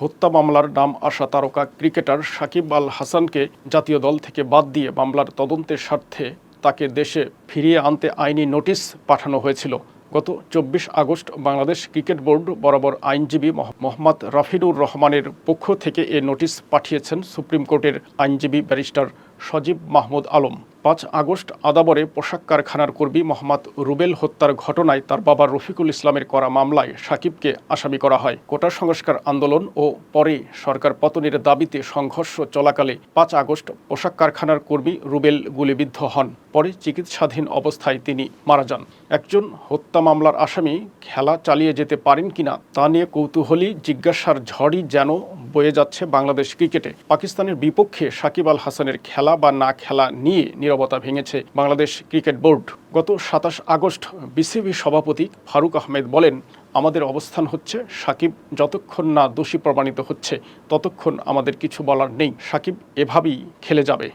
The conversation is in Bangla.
হত্যা মামলার নাম আসা তারকা ক্রিকেটার সাকিব আল হাসানকে জাতীয় দল থেকে বাদ দিয়ে মামলার তদন্তের স্বার্থে তাকে দেশে ফিরিয়ে আনতে আইনি নোটিশ পাঠানো হয়েছিল। গত চব্বিশ আগস্ট বাংলাদেশ ক্রিকেট বোর্ড বরাবর আইনজীবী মহ- মোহাম্মদ রাফিনুর রহমানের পক্ষ থেকে এ নোটিশ পাঠিয়েছেন সুপ্রিম কোর্টের আইনজীবী ব্যারিস্টার সজীব মাহমুদ আলম। পাঁচ আগস্ট আদাবরে পোশাক কারখানার কর্মী মোহাম্মদ রুবেল হত্যার ঘটনায় তার বাবা রফিকুল ইসলামের করা মামলায় সাকিবকে আসামি করা হয়। কোটা সংস্কার আন্দোলন ও পরে সরকার পতনের দাবিতে সংঘর্ষ চলাকালে পাঁচ আগস্ট পোশাক কারখানার কর্মী রুবেল গুলিবিদ্ধ হন। পরে চিকিৎসাধীন অবস্থায় তিনি মারা যান। একজন হত্যা মামলার আসামি খেলা চালিয়ে যেতে পারেন কিনা তা নিয়ে কৌতূহলী, জিজ্ঞাসার ঝড়ই যেন বয়ে যাচ্ছে বাংলাদেশ ক্রিকেটে। পাকিস্তানের বিপক্ষে সাকিব আল হাসানের খেলা বা না খেলা নিয়ে নীরবতা ভেঙেছে বাংলাদেশ ক্রিকেট বোর্ড। গত সাতাশ আগস্ট বিসিবি সভাপতি ফারুক আহমেদ বলেন, আমাদের অবস্থান হচ্ছে সাকিব যতক্ষণ না দোষী প্রমাণিত হচ্ছে, ততক্ষণ আমাদের কিছু বলার নেই। সাকিব এভাবেই খেলে যাবে।